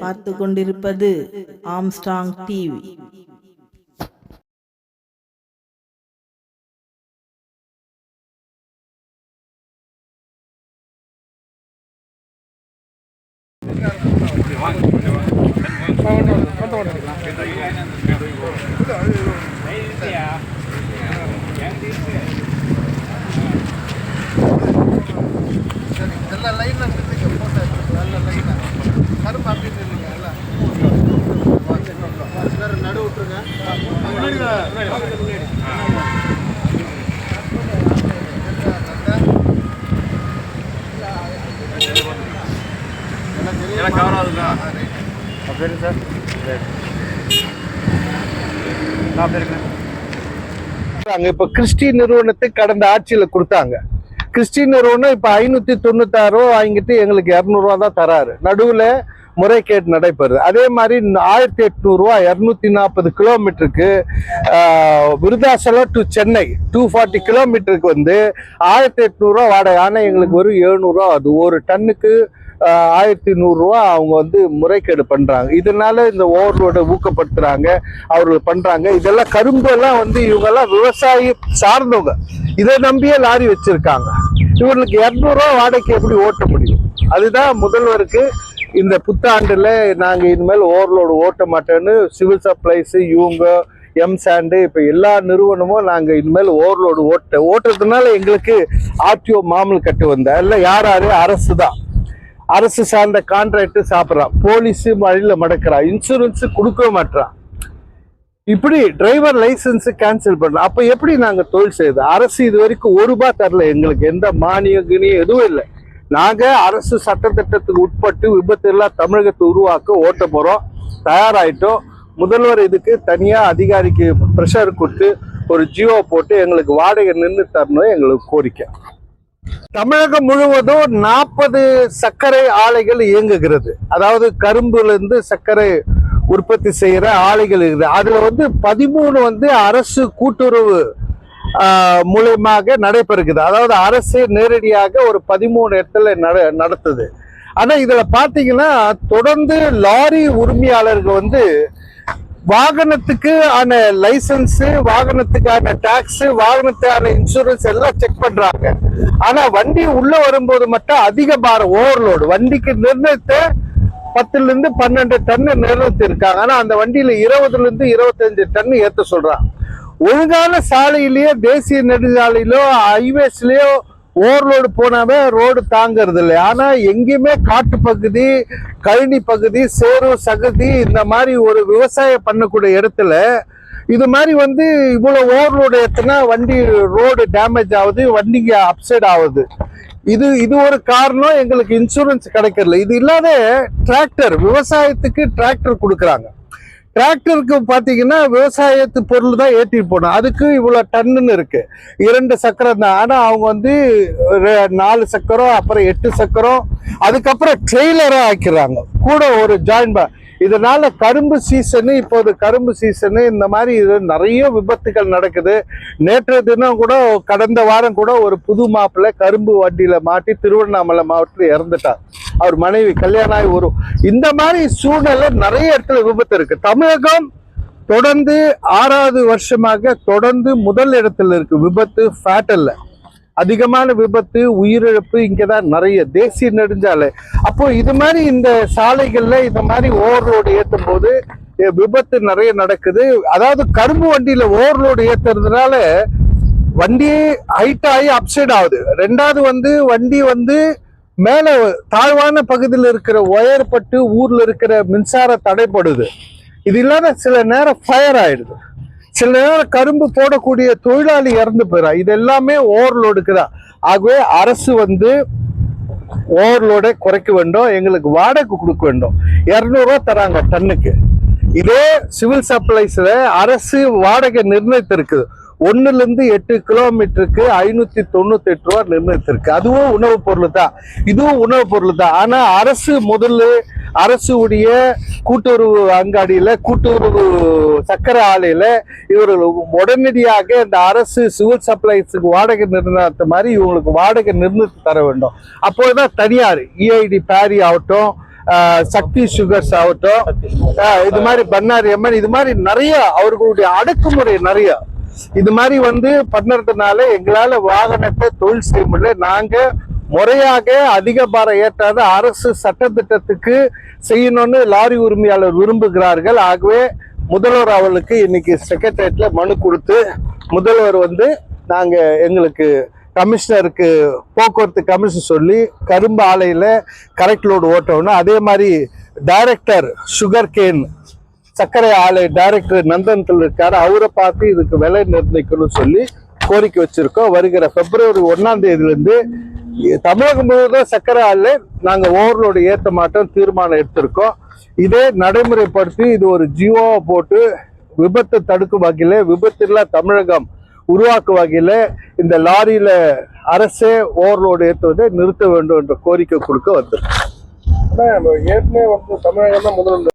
பார்த்து கொண்டிருப்பது Armstrong TV வாங்க. சார். அங்க இப்ப கிறிஸ்டி நிறுவனத்துக்கு கடந்த ஆட்சியில கொடுத்தாங்க. கிறிஸ்டி நிறுவனம் இப்ப ஐநூத்தி தொண்ணூத்தாறு ரூபா வாங்கிட்டு எங்களுக்கு இரநூறுவா தான் தராரு. நடுவுல முறைகேடு நடைபெறுது. அதே மாதிரி ஆயிரத்தி எட்நூறுவா இரநூத்தி நாற்பது கிலோமீட்டருக்கு Virudhachalam to Chennai two forty கிலோமீட்டருக்கு வந்து ஆயிரத்தி எட்நூறுரூவா வாடகை. ஆனால் எங்களுக்கு வெறும் எழுநூறுவா அது ஒரு டன்னுக்கு ஆயிரத்தி நூறுரூவா அவங்க வந்து முறைகேடு பண்ணுறாங்க இதனால இந்த ஓவர்லோட ஊக்கப்படுத்துகிறாங்க அவர்கள் பண்ணுறாங்க இதெல்லாம் கரும்பு எல்லாம் வந்து இவங்கெல்லாம் விவசாயி சார்ந்தவங்க. இதை நம்பியே லாரி வச்சுருக்காங்க. இவர்களுக்கு இரநூறுவா வாடகைக்கு எப்படி ஓட்ட முடியும்? அதுதான் முதல்வருக்கு இந்த புத்தாண்டுல நாங்க இனிமேல் ஓவர்லோடு ஓட்ட மாட்டோன்னு சிவில் சப்ளைஸ் இவங்க எம் சாண்டு இப்போ எல்லா நிறுவனமும் நாங்கள் இனிமேல் ஓவர்லோடு ஓட்ட ஓட்டுறதுனால எங்களுக்கு ஆர்டிஓ மாமல் கட்டு வந்த இல்லை யார் யாரு அரசு தான். அரசு சார்ந்த கான்ட்ராக்ட் சாப்பிட்றான். போலீஸ் வழியில மடக்கிறான். இன்சூரன்ஸ் கொடுக்க மாட்டான் இப்படி டிரைவர் லைசன்ஸ் கேன்சல் பண்றோம். அப்ப எப்படி நாங்க தொழில் செய்யுது அரசு இது வரைக்கும் ஒரு ரூபாய் தரல. எங்களுக்கு எந்த மானியம் கினியம் எதுவும் இல்லை. நாங்க அரசு சட்டத்திட்டத்துக்கு உட்பட்டு விபத்து தமிழகத்தை உருவாக்க ஓட்ட போறோம். தயாராயிட்டோம். முதல்வர் இதுக்கு தனியா அதிகாரிக்கு ப்ரெஷர் கொடுத்து ஒரு ஜியோ போட்டு எங்களுக்கு வாடகை நின்று தரணும் எங்களுக்கு கோரிக்கை. தமிழகம் முழுவதும் நாற்பது சர்க்கரை ஆலைகள் இயங்குகிறது. அதாவது கரும்புல இருந்து சர்க்கரை உற்பத்தி செய்யற ஆலைகள் இருக்குது. அதுல வந்து பதிமூணு வந்து அரசு கூட்டுறவு மூலயமாக நடைபெறுகிறது. அதாவது அரசு நேரடியாக ஒரு பதிமூணு இடத்துல நட நடத்துது. ஆனால் இதில் பார்த்தீங்கன்னா தொடர்ந்து லாரி உரிமையாளர்கள் வந்து வாகனத்துக்கு ஆன லைசன்ஸ் வாகனத்துக்கான டேக்ஸு வாகனத்துக்கான இன்சூரன்ஸ் எல்லாம் செக் பண்ணுறாங்க ஆனால் வண்டி உள்ளே வரும்போது மட்டும் அதிக பாரம் ஓவர்லோடு வண்டிக்கு நிர்ணயித்த பத்துலேருந்து பன்னெண்டு டன்னு நிர்ணயித்திருக்காங்க ஆனால் அந்த வண்டியில் இருபதுலேருந்து இருபத்தஞ்சி இருபத்தஞ்சு டன் ஏற்ற சொல்றாங்க. ஒழுங்கான சாலையிலேயோ தேசிய நெடுஞ்சாலையிலோ ஹைவேஸ்லயோ ஓவர்லோடு போனாவே ரோடு தாங்கிறது இல்லை ஆனா எங்கேயுமே காட்டு பகுதி கழனி பகுதி சேரும் சகதி இந்த மாதிரி ஒரு விவசாயம் பண்ணக்கூடிய இடத்துல இது மாதிரி வந்து இவ்வளவு ஓவர்லோடு ஏற்றினா வண்டி ரோடு டேமேஜ் ஆகுது வண்டிங்க அப்சைட் ஆகுது. இது இது ஒரு காரணம் எங்களுக்கு இன்சூரன்ஸ் கிடைக்கல இது இல்லாத டிராக்டர் விவசாயத்துக்கு டிராக்டர் கொடுக்குறாங்க. டிராக்டருக்கு பார்த்தீங்கன்னா விவசாயத்து பொருள் தான் ஏற்றிட்டு போகணும். அதுக்கு இவ்வளோ டன்னுன்னு இருக்கு. இரண்டு சக்கரம் தான். ஆனால் அவங்க வந்து நாலு சக்கரம் அப்புறம் எட்டு சக்கரம் அதுக்கப்புறம் ட்ரெய்லராக ஆக்கிறாங்க கூட ஒரு ஜாயின் இதனால கரும்பு சீசனு இப்போது கரும்பு சீசனு இந்த மாதிரி இது நிறைய விபத்துகள் நடக்குது. நேற்றைய தினம் கூட கடந்த வாரம் கூட ஒரு புது மாப்பிள்ளை கரும்பு வண்டியில் மாட்டி திருவண்ணாமலை மாவட்டத்தில் இறந்துட்டார். அவர் மனைவி கல்யாணம் ஆகி வரும். இந்த மாதிரி சூழ்நிலை நிறைய இடத்துல விபத்து இருக்கு தமிழகம் தொடர்ந்து ஆறாவது வருஷமாக தொடர்ந்து முதல் இடத்துல இருக்கு. விபத்து ஃபேட்டல்ல அதிகமான விபத்து உயிரிழப்பு இங்கே தான் நிறைய. தேசிய நெடுஞ்சாலை. அப்போ இது மாதிரி இந்த சாலைகளில் இந்த மாதிரி ஓவர்லோடு ஏற்றும் போது விபத்து நிறைய நடக்குது. அதாவது கரும்பு வண்டியில் ஓவர்லோடு ஏற்றுறதுனால வண்டி ஹைட் ஆகி அப்சைட் ஆகுது. ரெண்டாவது வந்து வண்டி வந்து மேலே தாழ்வான பகுதியில் இருக்கிற ஒயர் பட்டு ஊரில் இருக்கிற மின்சார தடைப்படுது. இது இல்லாத சில நேரம் ஃபயர் ஆயிடுது. சில நேரம் கரும்பு போடக்கூடிய தொழிலாளி இறந்து போயிடா இது எல்லாமே ஓவர்லோடுக்கு தான் ஆகவே அரசு வந்து ஓவர்லோடை குறைக்க வேண்டும். எங்களுக்கு வாடகை கொடுக்க வேண்டும். இரநூறுவா தராங்க டன்னுக்கு. இதே சிவில் சப்ளைஸில் அரசு வாடகை நிர்ணயித்திருக்குது. ஒன்னுல இருந்து எட்டு கிலோமீட்டருக்கு ஐநூத்தி தொண்ணூத்தி எட்டு ரூபா நிர்ணயித்திருக்கு அதுவும் உணவுப் பொருள் தான். இதுவும் உணவுப் பொருள் தான். ஆனா அரசு முதல்ல அரசு உடைய கூட்டுறவு அங்காடியில கூட்டுறவு சக்கரை ஆலையில இவர்கள் உடனடியாக இந்த அரசு சிவில் சப்ளைஸுக்கு வாடகை நிர்ணயத்த மாதிரி இவங்களுக்கு வாடகை நிர்ணயித்து தர வேண்டும். அப்போதான் தனியார் இஐடி பேரி ஆகட்டும் சக்தி சுகர்ஸ் ஆகட்டும் இது மாதிரி பன்னாரி அம்மன் இது மாதிரி நிறைய அவர்களுடைய அடக்குமுறை நிறைய இது மாதிரி வந்து பண்ணுறதுனால எங்களால வாகனத்தை தொழில் செய்ய முடியல. நாங்க முறையாக அதிக பாரம் ஏற்றாத அரசு சட்டத்திட்டத்துக்கு செய்யணும்னு லாரி உரிமையாளர் விரும்புகிறார்கள். ஆகவே முதல்வர் அவர்களுக்கு இன்னைக்கு செக்ரட்டரியேட்ல மனு கொடுத்து முதல்வர் வந்து நாங்க எங்களுக்கு கமிஷனருக்கு போக்குவரத்து கமிஷன் சொல்லி கரும்பு ஆலையில் கரெக்ட் லோடு ஓட்டணும். அதே மாதிரி டைரக்டர் சுகர் கேன் சர்க்கரை ஆலை டைரக்டர் நந்தனத்தில் இருக்காரு. அவரை பார்த்து இதுக்கு விலை நிர்ணயிக்கணும்னு சொல்லி கோரிக்கை வச்சிருக்கோம். வருகிற பிப்ரவரி ஒன்னாம் தேதியிலிருந்து தமிழகம் முழுவதும் சர்க்கரை ஆலை நாங்கள் ஓவர்லோடு ஏற்ற மாட்டோம் தீர்மானம் எடுத்திருக்கோம். இதே நடைமுறைப்படுத்தி இது ஒரு ஜியோவை போட்டு விபத்தை தடுக்கும் வகையில் விபத்தில்லா தமிழகம் உருவாக்கும் வகையில் இந்த லாரியில் அரசே ஓவர்லோடு ஏற்றுவதை நிறுத்த வேண்டும் என்ற கோரிக்கை கொடுக்க வந்திருக்கு ஏற்கனவே வந்து தமிழகம் தான் முதல்ல